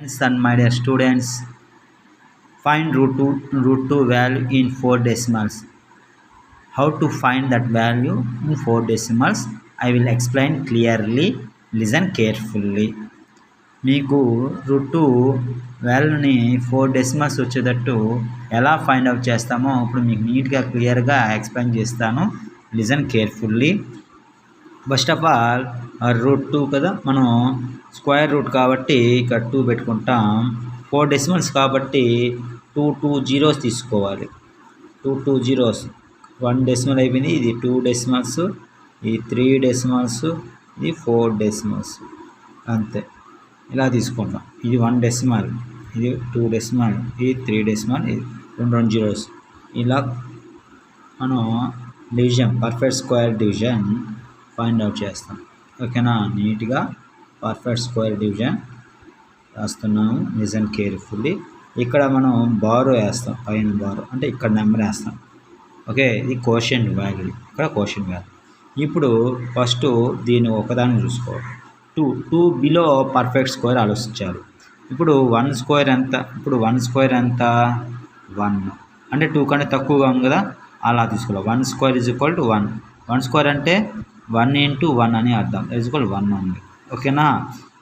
Friends and my dear students, find root 2, root 2 value in 4 decimals. How to find that value in 4 decimals? I will explain clearly. Listen carefully. మీకు root two వాల్యూని four decimals వచ్చేటట్టు ఎలా find out చేస్తామో ఇప్పుడు మీకు నీట్గా క్లియర్గా explain చేస్తాను listen carefully first of all root two కదా మనం స్క్వేర్ రూట్ కాబట్టి ఇక్కడ టూ పెట్టుకుంటాం. ఫోర్ డెసిమల్స్ కాబట్టి టూ టూ జీరోస్ తీసుకోవాలి. Two two zeros one decimal అయిపోయింది ఇది టూ డెసిమల్స్ ఇది త్రీ డెసిమల్స్ ఇది ఫోర్ డెసిమల్స్ అంతే. ఇలా తీసుకుంటాం. ఇది వన్ డెసిమల్ ఇది టూ డెసిమల్ ఇది త్రీ డెసిమల్ ఇది రెండు రెండు జీరోస్ ఇలా మనం division perfect square division find out చేస్తాం. ఓకేనా? నీట్గా పర్ఫెక్ట్ స్క్వేర్ డివిజన్ రాస్తున్నాము. నిజం కేర్ఫుల్లీ ఇక్కడ మనం బారు వేస్తాం పైన బారు. అంటే ఇక్కడ నెంబర్ వేస్తాం. ఓకే? ఇది కోషన్ వ్యాల్యూ. ఇక్కడ కోషన్ వ్యాల్యూ. ఇప్పుడు ఫస్ట్ దీన్ని ఒకదాన్ని చూసుకోవాలి. Two two below perfect square ఆలోచించారు. ఇప్పుడు వన్ స్క్వేర్ ఎంత? ఇప్పుడు వన్ స్క్వేర్ ఎంత? వన్. అంటే టూ కంటే తక్కువగా ఉంది కదా? అలా తీసుకోవాలి. One square is equal to one. One square అంటే వన్ ఇంటూ వన్ అని అర్థం. ఇజ్ వన్ ఉంది ఓకేనా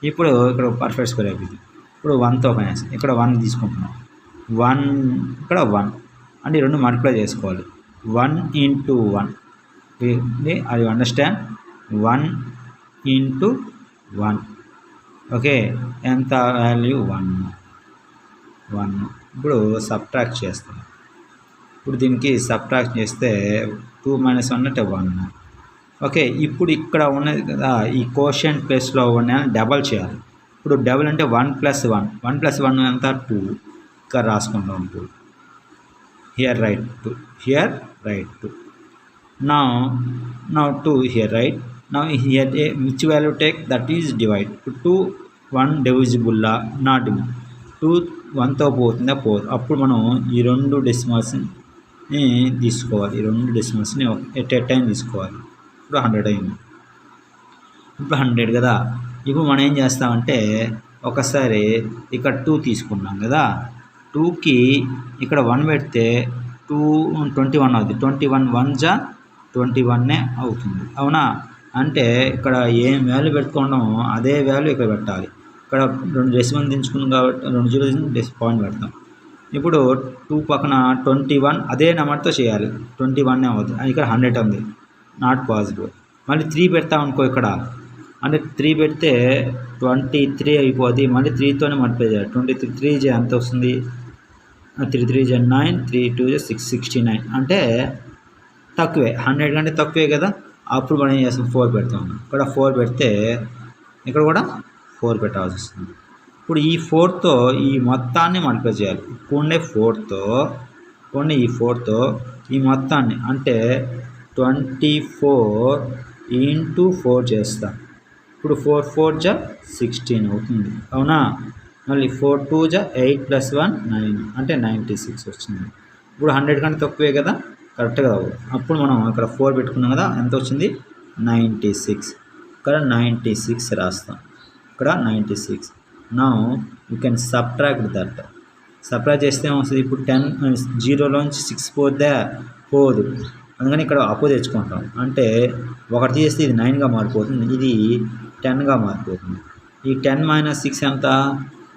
ఇప్పుడు ఇక్కడ పర్ఫెక్ట్ స్క్వేర్ అయిపోయింది. ఇప్పుడు వన్తో పని ఇక్కడ వన్ తీసుకుంటున్నాం. వన్ ఇక్కడ వన్ అంటే రెండు మల్టిప్లై చేసుకోవాలి. వన్ ఇంటూ వన్ అది understand one into one okay ఎంత వాల్యూ వన్ వన్ ఇప్పుడు సబ్ట్రాక్ట్ చేస్తాం. ఇప్పుడు దీనికి సబ్ట్రాక్ట్ చేస్తే టూ మైనస్ వన్ అంటే వన్ ఓకే ఇప్పుడు ఇక్కడ ఉన్నది కదా ఈ కోషన్ ప్లేస్లో ఉన్న డబల్ చేయాలి. ఇప్పుడు డబల్ అంటే one plus one one plus one ఎంత టూ ఇక్కడ రాసుకుంటాం two here right two here right two నా నా టూ హియర్ రైట్ నా here which value take that is divide two one డివిజిబుల్లా not two వన్తో పోతుందా? పోదు. అప్పుడు మనం ఈ రెండు డెసిమల్స్ని eh, తీసుకోవాలి. ఈ రెండు డెసిమల్స్ని ఎట్ ఎ టైం తీసుకోవాలి. ఇప్పుడు హండ్రెడ్ అయింది. ఇప్పుడు హండ్రెడ్ కదా? ఇప్పుడు మనం ఏం చేస్తామంటే ఒకసారి ఇక్కడ టూ తీసుకున్నాం కదా? టూకి ఇక్కడ వన్ పెడితే టూ ట్వంటీ వన్ అవుతుంది ట్వంటీ వన్ వన్ జా? ట్వంటీ వన్నే అవుతుంది. అవునా? అంటే ఇక్కడ ఏం వాల్యూ పెట్టుకోవడం అదే వాల్యూ ఇక్కడ పెట్టాలి. ఇక్కడ రెండు డెసిమల్ దించుకున్నాం కాబట్టి రెండు జీరో డెసి పాయింట్ పెడతాం. ఇప్పుడు టూ పక్కన ట్వంటీ వన్ అదే నెంబర్తో చేయాలి. ట్వంటీ వన్ అవుతుంది ఇక్కడ హండ్రెడ్ ఉంది. నాట్ పాసిబుల్ మళ్ళీ త్రీ పెడతాం అనుకో ఇక్కడ. అంటే త్రీ పెడితే ట్వంటీ త్రీ అయిపోద్ది. మళ్ళీ త్రీతోనే మల్టిప్లై చేయాలి ట్వంటీ త్రీ త్రీ జే ఎంత వస్తుంది? త్రీ త్రీ జే నైన్ త్రీ టూ జే సిక్స్ సిక్స్టీ నైన్. అంటే తక్కువే. హండ్రెడ్ కంటే తక్కువే కదా. అప్పుడు మనం ఏం చేస్తాం? ఫోర్ పెడతాం. ఇక్కడ ఫోర్ పెడితే ఇక్కడ కూడా ఫోర్ పెట్టాల్సి వస్తుంది. ఇప్పుడు ఈ ఫోర్తో ఈ మొత్తాన్ని మల్టిప్లై చేయాలి. ఇప్పుడు ఉండే ఫోర్తో కొన్ని ఈ ఫోర్తో ఈ మొత్తాన్ని. అంటే ట్వంటీ ఫోర్ ఇంటూ ఫోర్ చేస్తాం. ఇప్పుడు ఫోర్ ఫోర్ జా సిక్స్టీన్ అవుతుంది. అవునా? మళ్ళీ ఫోర్ టూ జా ఎయిట్ ప్లస్ వన్ నైన్. అంటే నైంటీ సిక్స్ వచ్చింది. ఇప్పుడు హండ్రెడ్ కంటే తక్కువే కదా? కరెక్ట్గా అప్పుడు మనం ఇక్కడ ఫోర్ పెట్టుకున్నాం కదా? ఎంత వచ్చింది? Ninety six. ఇక్కడ నైంటీ సిక్స్ రాస్తాం. ఇక్కడ నైంటీ సిక్స్. నా you can subtract that subtract చేస్తే ఏమొస్తుంది? ఇప్పుడు టెన్ జీరోలోంచి సిక్స్ పోతే పోదు. అందుకని ఇక్కడ అప్పు తెచ్చుకుంటాం. అంటే ఒకటి తీస్తే ఇది నైన్గా మారిపోతుంది. ఇది టెన్గా మారిపోతుంది. ఈ టెన్ మైనస్ సిక్స్ ఎంత?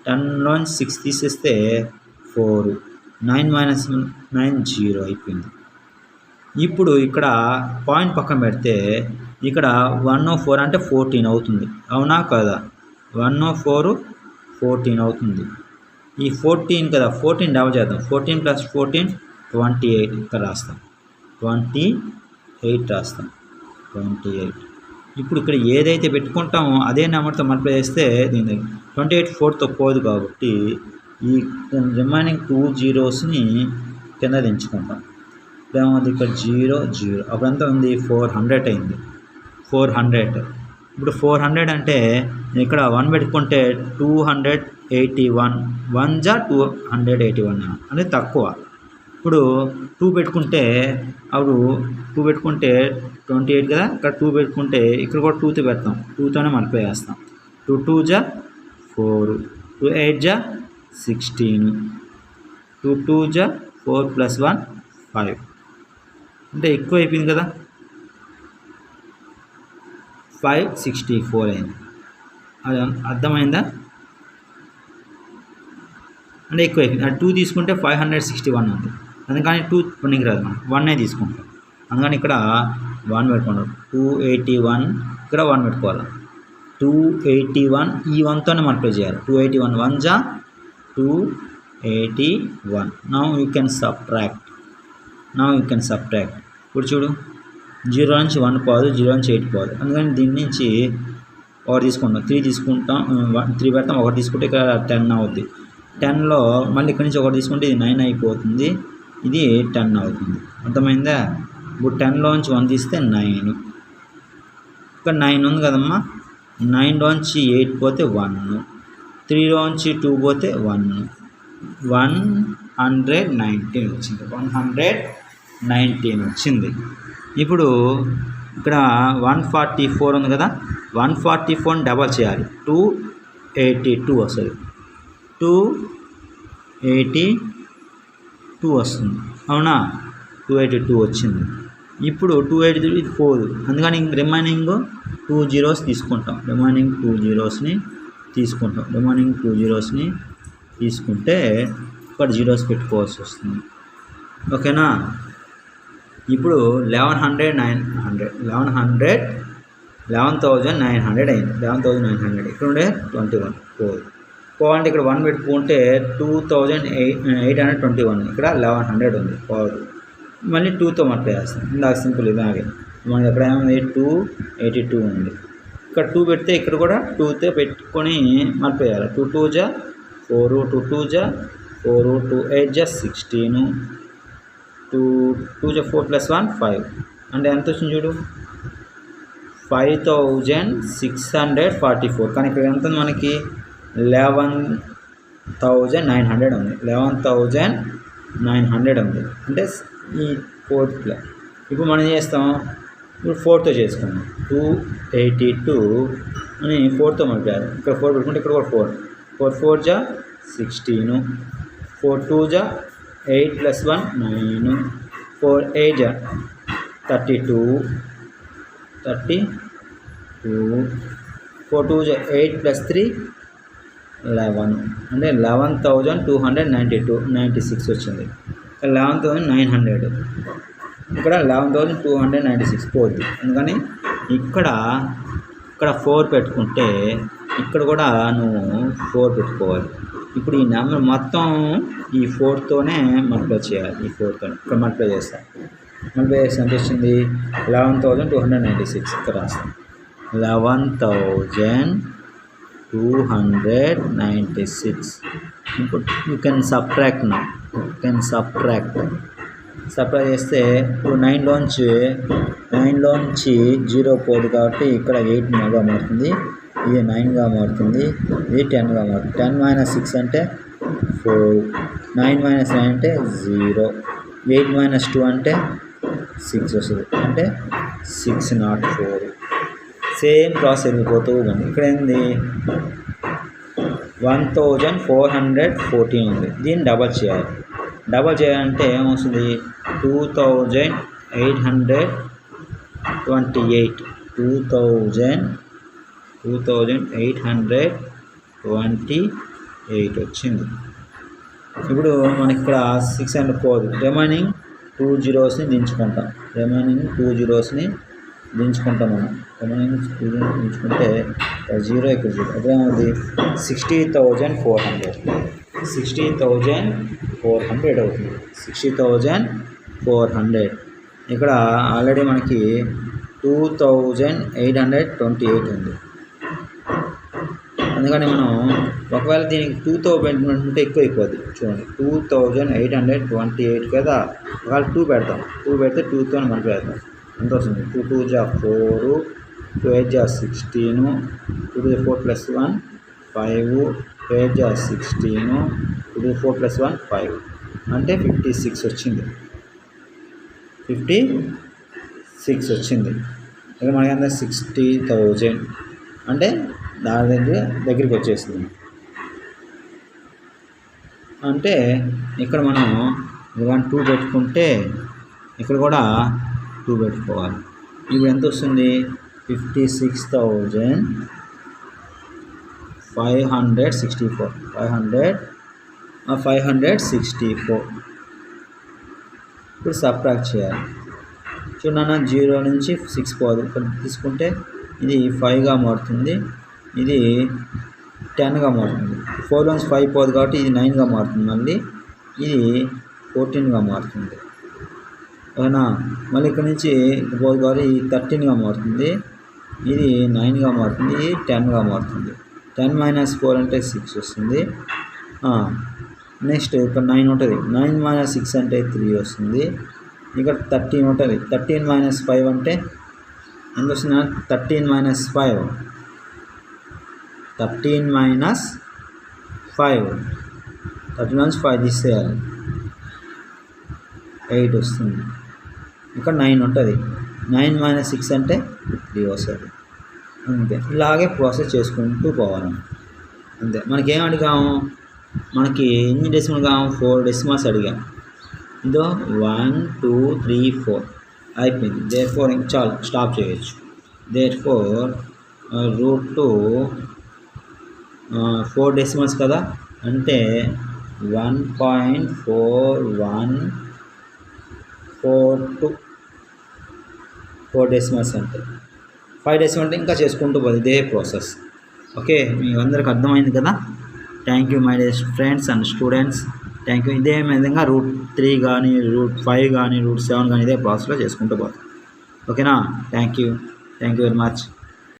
టెన్లోంచి సిక్స్ తీసేస్తే four. Nine minus nine zero అయిపోయింది. ఇప్పుడు ఇక్కడ పాయింట్ పక్కన పెడితే ఇక్కడ వన్ ఓ ఫోర్ అంటే ఫోర్టీన్ అవుతుంది. అవునా కదా? వన్ ఓ ఫోర్ ఫోర్టీన్ అవుతుంది. ఈ ఫోర్టీన్ కదా? ఫోర్టీన్ డబల్ చేద్దాం. Fourteen plus fourteen twenty eight. ఇక్కడ రాస్తాం. ట్వంటీ ఎయిట్ రాస్తాం. Twenty eight. ఇప్పుడు ఇక్కడ ఏదైతే పెట్టుకుంటామో అదే నెంబర్తో మల్టిప్లై చేస్తే దీని ట్వంటీ ఎయిట్ ఫోర్తో పోదు కాబట్టి ఈ రిమైనింగ్ టూ జీరోస్ని కింద దించుకుంటాం. ఇప్పుడేమవుతుంది ఇక్కడ జీరో జీరో. అప్పుడంతా ఉంది ఫోర్ హండ్రెడ్ అయింది. Four hundred. ఇప్పుడు ఫోర్ హండ్రెడ్ అంటే ఇక్కడ వన్ పెట్టుకుంటే two hundred eighty one. One జా టూ హండ్రెడ్ ఎయిటీ వన్ అనేది తక్కువ. ఇప్పుడు టూ పెట్టుకుంటే అప్పుడు టూ పెట్టుకుంటే ట్వంటీ ఎయిట్ కదా? ఇక్కడ టూ పెట్టుకుంటే ఇక్కడ కూడా టూతో పెడతాం. టూతోనే మల్టిప్లై టూ టూ జా ఫోర్. టూ ఎయిట్ జా సిక్స్టీన్. టూ టూ జా ఫోర్ ప్లస్ వన్ ఫైవ్. అంటే ఎక్కువ అయిపోయింది కదా? ఫైవ్ సిక్స్టీ ఫోర్ అయింది. అది అర్థమైందా? అంటే ఎక్కువ అయిపోయింది. అది టూ తీసుకుంటే ఫైవ్ హండ్రెడ్ సిక్స్టీ వన్ ఉంది అందుకని టూ పనికి రాదు మనం. వన్నే తీసుకుంటాం. అందుకని ఇక్కడ వన్ పెట్టుకుంటాం. టూ ఎయిటీ వన్ ఇక్కడ వన్ పెట్టుకోవాలి. టూ ఎయిటీ వన్ ఈ వన్తోనే మల్టిప్లై చేయాలి. టూ ఎయిటీ వన్ వన్ జా two eighty one now you can subtract now you can subtract ఇప్పుడు చూడు జీరో నుంచి వన్ పోదు జీరో నుంచి ఎయిట్ పోదు. అందుకని దీని నుంచి ఒకటి తీసుకుంటాం. త్రీ తీసుకుంటాం త్రీ పెడతాం. ఒకటి తీసుకుంటే ఇక్కడ టెన్ అవుద్ది. టెన్లో మళ్ళీ ఇక్కడ నుంచి ఒకటి తీసుకుంటే ఇది నైన్ అయిపోతుంది. ఇది టెన్ అవుతుంది. అర్థమైందా? ఇప్పుడు టెన్లోంచి వన్ తీస్తే నైన్. ఇక్కడ నైన్ ఉంది కదమ్మా? నైన్లోంచి ఎయిట్ పోతే వన్. త్రీలోంచి టూ పోతే వన్. వన్ హండ్రెడ్ నైన్టీన్ వచ్చింది. వన్ హండ్రెడ్ నైన్టీన్ వచ్చింది. ఇప్పుడు ఇక్కడ వన్ ఫార్టీ ఫోర్ ఉంది కదా? వన్ ఫార్టీ ఫోర్ని డబల్ చేయాలి. టూ ఎయిటీ టూ వస్తుంది టూ ఎయిటీ టూ వస్తుంది. అవునా? టూ ఎయిటీ టూ వచ్చింది. ఇప్పుడు టూ ఎయిటీ త్రీ ఇది ఫోర్. అందుకని రిమైనింగ్ టూ జీరోస్ తీసుకుంటాం. రిమైనింగ్ టూ జీరోస్ని తీసుకుంటాం. రిమైనింగ్ టూ జీరోస్ని తీసుకుంటే ఇక్కడ జీరోస్ పెట్టుకోవాల్సి వస్తుంది. ఓకేనా? ఇప్పుడు eleven hundred nine hundred eleven hundred eleven thousand nine hundred అయింది. లెవెన్ థౌజండ్ నైన్ హండ్రెడ్ ఇక్కడ ఉండే ట్వంటీ వన్ ఫోర్ పోవండి ఇక్కడ వన్ పెట్టుకుంటే two thousand eight eight hundred twenty one ఇక్కడ లెవెన్ హండ్రెడ్ ఉంది. పవర్ మళ్ళీ టూతో మల్టిప్లై చేస్తాం. ఇందాక సింపుల్ ఇలాగే. మనకి ఎక్కడ ఏమైంది? టూ ఎయిటీ టూ ఉంది. ఇక్కడ టూ పెడితే ఇక్కడ కూడా టూతో పెట్టుకొని మల్టిప్లై చేయాలి. టూ టూ జా ఫోర్ టూ టూ జా ఫోర్ టూ ఎయిట్ జా సిక్స్టీను టూ టూ జా ఫోర్ ప్లస్ వన్ ఫైవ్ అంటే ఎంత వచ్చింది చూడు? Five thousand six hundred forty four కానీ ఇక్కడ ఎంత ఉంది మనకి? లెవెన్ థౌజండ్ నైన్ హండ్రెడ్ ఉంది. లెవెన్ థౌజండ్ నైన్ హండ్రెడ్ ఉంది. అంటే ఈ ఫోర్త్ ప్లస్ ఇప్పుడు మనం ఏం చేస్తాం? ఇప్పుడు ఫోర్తో చేసుకుందాం. టూ ఎయిటీ టూ అని ఫోర్తో మల్టిప్లై ఇక్కడ ఫోర్ పెట్టుకుంటే ఇక్కడ కూడా ఫోర్ ఫోర్ ఫోర్ జా సిక్స్టీను ఫోర్ టూ జా eight plus one nine four eight జా thirty two thirty two four two జా ఎయిట్ ప్లస్ త్రీ లెవెన్ అంటే eleven thousand two hundred ninety two ninety six వచ్చింది eleven thousand nine hundred. ఇక్కడ eleven thousand two hundred ninety six పోద్ది. అందుకని ఇక్కడ ఇక్కడ four పెట్టుకుంటే ఇక్కడ కూడా నువ్వు ఫోర్ పెట్టుకోవాలి. ఇప్పుడు ఈ నెంబర్ మొత్తం ఈ ఫోర్తోనే మల్టిప్లై చేయాలి. ఈ ఫోర్తో ఇక్కడ మల్టిప్లై చేస్తాను మల్టిప్లై చేస్తే ఎంత వచ్చింది? Eleven thousand two hundred ninety six ఇక్కడ రాస్తాను eleven thousand two hundred ninety six ఇప్పుడు యూ కెన్ సబ్ట్రాక్ట్ నా యూ కెన్ సబ్ట్రాక్ట్ సబ్ట్రాక్ట్ చేస్తే ఇప్పుడు నైన్లోంచి నైన్లోంచి జీరో పోదు కాబట్టి ఇక్కడ ఎయిట్గా మారుతుంది. ఇది నైన్గా మారుతుంది. ఇది టెన్గా మారుతుంది. టెన్ మైనస్ సిక్స్ అంటే ఫోర్ నైన్ మైనస్ నైన్ అంటే జీరో ఎయిట్ మైనస్ టూ అంటే సిక్స్ వస్తుంది. అంటే six not four same process వెళ్ళిపోతూ ఉంది ఇక్కడ ఏంది? One thousand four hundred fourteen ఉంది. దీన్ని డబల్ చేయాలి. డబల్ చేయాలంటే ఏమొస్తుంది? Two thousand eight hundred twenty eight. Two thousand two thousand eight hundred twenty eight వచ్చింది. ఇప్పుడు మనకి ఇక్కడ సిక్స్ హండ్రెడ్ పోదు రిమైనింగ్ టూ జీరోస్ని దించుకుంటాం. రిమైనింగ్ టూ జీరోస్ని దించుకుంటాం మనం టెన్ దించుకుంటే ఇక్కడ జీరో ఇక్కడ zero. అదేమవుతుంది sixty thousand four hundred sixty thousand four hundred అవుతుంది. సిక్స్టీ థౌజండ్ ఫోర్ హండ్రెడ్ ఇక్కడ ఆల్రెడీ మనకి two thousand eight hundred twenty eight ఉంది. అందుకని మనం ఒకవేళ దీనికి టూ థౌజండ్ ఉంటే ఎక్కువ అయిపోద్ది. చూడండి. Two thousand eight hundred twenty eight కదా. ఒకవేళ టూ పెడతాం. టూ పెడితే టూ థౌసండ్ మనకి పెడతాం. ఎంత వస్తుంది టూ టూ జా ఫోర్ టూ ఎయిట్ జా sixteen two two four plus one five two eight జా sixteen two two four plus one five. అంటే ఫిఫ్టీ సిక్స్ వచ్చింది. ఫిఫ్టీ సిక్స్ వచ్చింది. ఇక మనకి అంత సిక్స్టీ థౌజండ్. అంటే దాని దగ్గర దగ్గరికి వచ్చేసింది. అంటే ఇక్కడ మనం వన్ టూ పెట్టుకుంటే ఇక్కడ కూడా టూ పెట్టుకోవాలి ఇది ఎంత వస్తుంది fifty six thousand five hundred sixty four five hundred five hundred sixty four ఇప్పుడు సబ్ట్రాక్ట్ చేయాలి. చూడన్నా జీరో నుంచి సిక్స్ పోదు. తీసుకుంటే ఇది ఫైవ్గా మారుతుంది. ఇది టెన్గా మారుతుంది. ఫోర్ వన్స్ ఫైవ్ పోదు కాబట్టి ఇది నైన్గా మారుతుంది. మళ్ళీ ఇది ఫోర్టీన్గా మారుతుంది. ఓకేనా మళ్ళీ ఇక్కడ నుంచి పోదు కాబట్టి ఇది థర్టీన్గా మారుతుంది. ఇది నైన్గా మారుతుంది ఇది టెన్గా మారుతుంది. టెన్ మైనస్ ఫోర్ అంటే సిక్స్ వస్తుంది. నెక్స్ట్ ఇక్కడ నైన్ ఉంటుంది. నైన్ మైనస్ సిక్స్ అంటే త్రీ వస్తుంది. ఇక్కడ థర్టీన్ ఉంటుంది. థర్టీన్ మైనస్ ఫైవ్ అంటే ఎంత వస్తుంది? Thirteen minus five. Thirteen minus five. Thirteen minus five తీసేయాలి. ఎయిట్ వస్తుంది. ఇక్కడ నైన్ ఉంటుంది. నైన్ మైనస్ సిక్స్ అంటే త్రీ వస్తుంది అంతే ఇలాగే ప్రాసెస్ చేసుకుంటూ పోవాలి అంతే. మనకేం అడిగాము? మనకి ఎన్ని డెసిమల్ కాము ఫోర్ డెసిమల్స్ అడిగాం. ఇదో వన్ టూ త్రీ ఫోర్ అయిపోయింది. దేర్ ఫోర్ ఇంక చాలు. స్టాప్ చేయొచ్చు. There four root two four decimals కదా? అంటే one point four one four two four decimals అంటే ఫైవ్ డెసిమల్ అంటే ఇంకా చేసుకుంటూ పోదు ఇదే ప్రాసెస్. ఓకే మీకు అందరికి అర్థమైంది కదా? Thank you my dear friends and students thank you ఇదే విధంగా రూట్ త్రీ కానీ రూట్ ఫైవ్ కానీ రూట్ సెవెన్ కానీ ఇదే ప్రాసెస్లో చేసుకుంటూ పోతాం. ఓకేనా? Thank you thank you very much